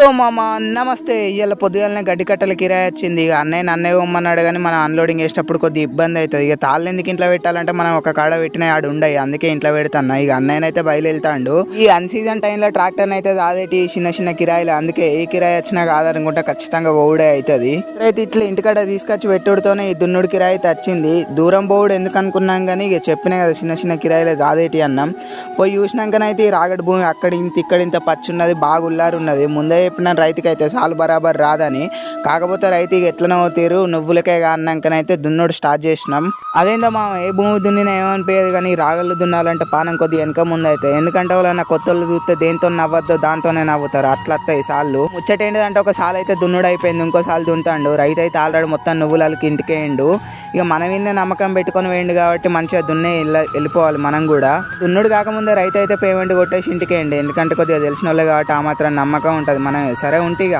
Hello మామ నమస్తే. ఇవాళ పొద్దుగాలనే గడ్డి కట్టల కిరాయి వచ్చింది. ఇక అన్నయ్య నన్నయ్య ఇవ్వమన్నాడు కానీ మనం అన్లోడింగ్ చేసేటప్పుడు కొద్ది ఇబ్బంది అవుతుంది. ఇక తాళ్ళు ఎందుకు ఇంట్లో పెట్టాలంటే మనం ఒక కాడ పెట్టిన ఆడు ఉండయి. అందుకే ఇంట్లో పెడతాను ఇక అన్నయ్యనైతే బయలుదేరుతాడు. ఈ అన్సీజన్ టైంలో ట్రాక్టర్ని అయితే దాదేటి చిన్న చిన్న కిరాయిలు. అందుకే ఏ కిరాయి వచ్చినా కాదనుకుంటే ఖచ్చితంగా ఓడే అవుతుంది అయితే ఇట్లా ఇంటికాడ తీసుకొచ్చి పెట్టుడుతోనే ఈ దున్నుడు కిరాయి అయితే వచ్చింది. దూరం బోవుడు ఎందుకు అనుకున్నాం కానీ ఇక చెప్పినా కదా చిన్న చిన్న కిరాయిలే దాదేటి అన్నాం. పోయి చూసినాకనైతే ఈ రాగడి భూమి అక్కడ ఇంత ఇక్కడ ఇంత పచ్చి ఉన్నది బాగా ఉన్నది ముందే చెప్పిన రైతుకి అయితే సాలు బరాబర్ రాదని. కాకపోతే రైతు ఇక ఎట్లనో తీరు నువ్వులకే అన్నాకనైతే దున్నుడు స్టార్ట్ చేసినాం. అదేందో మా ఏ భూమి దున్నినా ఏమనిపోయేది కానీ రాగలు రాగళ్ళు దున్నాలంటే పానం కొద్దిగా వెనక ముందు అయితే ఎందుకంటే వాళ్ళ కొత్త వాళ్ళు చూస్తే దేంతో నవ్వద్దు దాంతోనే నవ్వుతారు. అట్లా వస్తాయి సార్లు. ముచ్చట ఏంటిదంటే ఒక సాల్ అయితే దున్నుడు అయిపోయింది ఇంకో సాల్ దున్నుతాడు రైతు అయితే ఆల్రెడీ మొత్తం నువ్వులకి ఇంటికే వేయండు ఇక మన విన్నే నమ్మకం పెట్టుకొని వేయండు కాబట్టి మంచిగా దున్నే వెళ్ళిపోవాలి మనం కూడా. దున్నుడు కాకముందే రైతు అయితే పేమెంట్ కొట్టేసి ఇంటికేయండి. ఎందుకంటే కొద్దిగా తెలిసిన వాళ్ళే కాబట్టి ఆ మాత్రం నమ్మకం ఉంటుంది. మనం సరే ఉంటే ఇక.